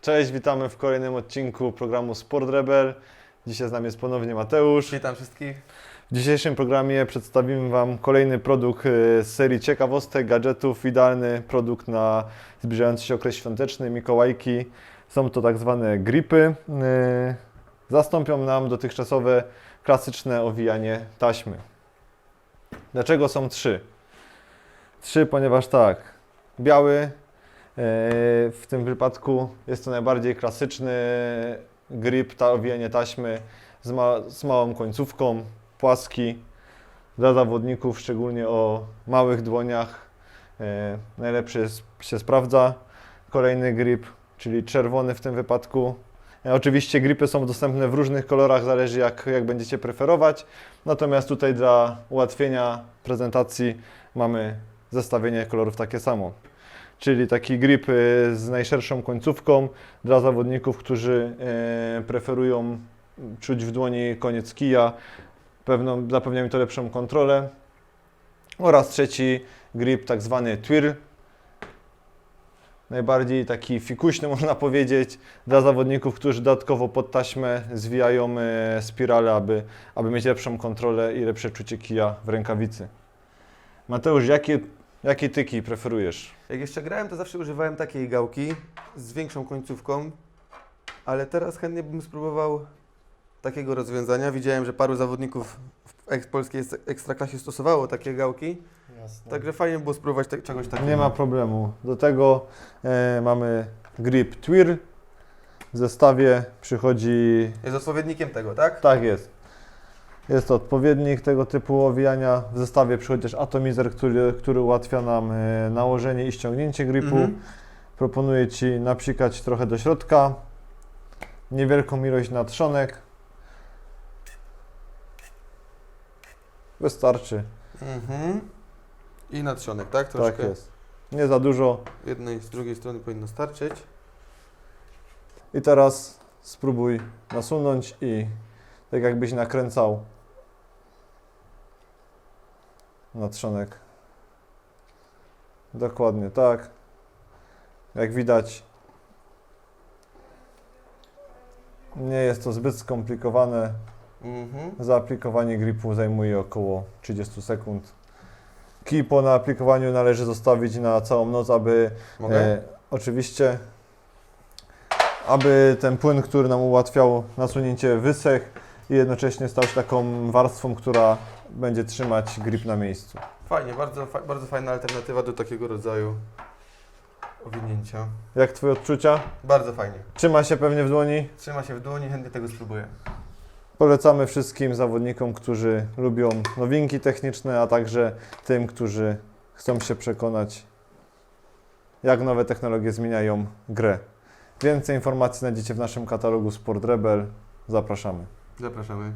Cześć, witamy w kolejnym odcinku programu Sport Rebel. Dzisiaj z nami jest ponownie Mateusz. Witam wszystkich. W dzisiejszym programie przedstawimy Wam kolejny produkt e, z serii ciekawostek, gadżetów. Idealny produkt na zbliżający się okres świąteczny, Mikołajki. Są to tak zwane gripy. E, Zastąpią nam dotychczasowe klasyczne owijanie taśmy. Dlaczego są trzy? Trzy, ponieważ tak, biały, w tym wypadku jest to najbardziej klasyczny grip, ta owijanie taśmy z, ma, z małą końcówką, płaski. Dla zawodników, szczególnie o małych dłoniach, e, najlepszy się sprawdza. Kolejny grip, czyli czerwony w tym wypadku. E, Oczywiście gripy są dostępne w różnych kolorach, zależy jak, jak będziecie preferować. Natomiast tutaj dla ułatwienia prezentacji mamy zestawienie kolorów takie samo. Czyli taki grip e, z najszerszą końcówką dla zawodników, którzy e, preferują czuć w dłoni koniec kija. Pewną, zapewnia mi to lepszą kontrolę. Oraz trzeci grip, tak zwany twirl. Najbardziej taki fikuśny można powiedzieć dla zawodników, którzy dodatkowo pod taśmę zwijają e, spirale, aby, aby mieć lepszą kontrolę i lepsze czucie kija w rękawicy. Mateusz, jakie, jakie tyki preferujesz? Jak jeszcze grałem, to zawsze używałem takiej gałki z większą końcówką, ale teraz chętnie bym spróbował takiego rozwiązania. Widziałem, że paru zawodników w ek- polskiej eks- ekstraklasie stosowało takie gałki, także fajnie było spróbować te- czegoś takiego. Nie ma problemu. Do tego e, mamy grip twirl. W zestawie przychodzi Jest odpowiednikiem tego, tak? Tak jest. Jest to odpowiednik tego typu owijania. W zestawie przychodzi też atomizer, który, który ułatwia nam e, nałożenie i ściągnięcie gripu. Mhm. Proponuję Ci napsikać trochę do środka. Niewielką ilość na trzonek. Wystarczy. Mhm. I nadsionek, tak? Troszkę. Tak jest. Nie za dużo. Jednej z drugiej strony powinno starczyć. I teraz spróbuj nasunąć i tak jakbyś nakręcał na trzonek. Dokładnie tak. Jak widać, nie jest to zbyt skomplikowane. Mhm. Zaaplikowanie gripu zajmuje około 30 sekund. Kij po naaplikowaniu należy zostawić na całą noc, aby Mogę? E, oczywiście, aby ten płyn, który nam ułatwiał nasunięcie, wysechł i jednocześnie stał się taką warstwą, która będzie trzymać grip na miejscu. Fajnie, bardzo, fa- bardzo fajna alternatywa do takiego rodzaju owinięcia. Jak Twoje odczucia? Bardzo fajnie. Trzyma się pewnie w dłoni. Trzyma się w dłoni, chętnie tego spróbuję. Polecamy wszystkim zawodnikom, którzy lubią nowinki techniczne, a także tym, którzy chcą się przekonać, jak nowe technologie zmieniają grę. Więcej informacji znajdziecie w naszym katalogu Sport Rebel. Zapraszamy. Zapraszamy.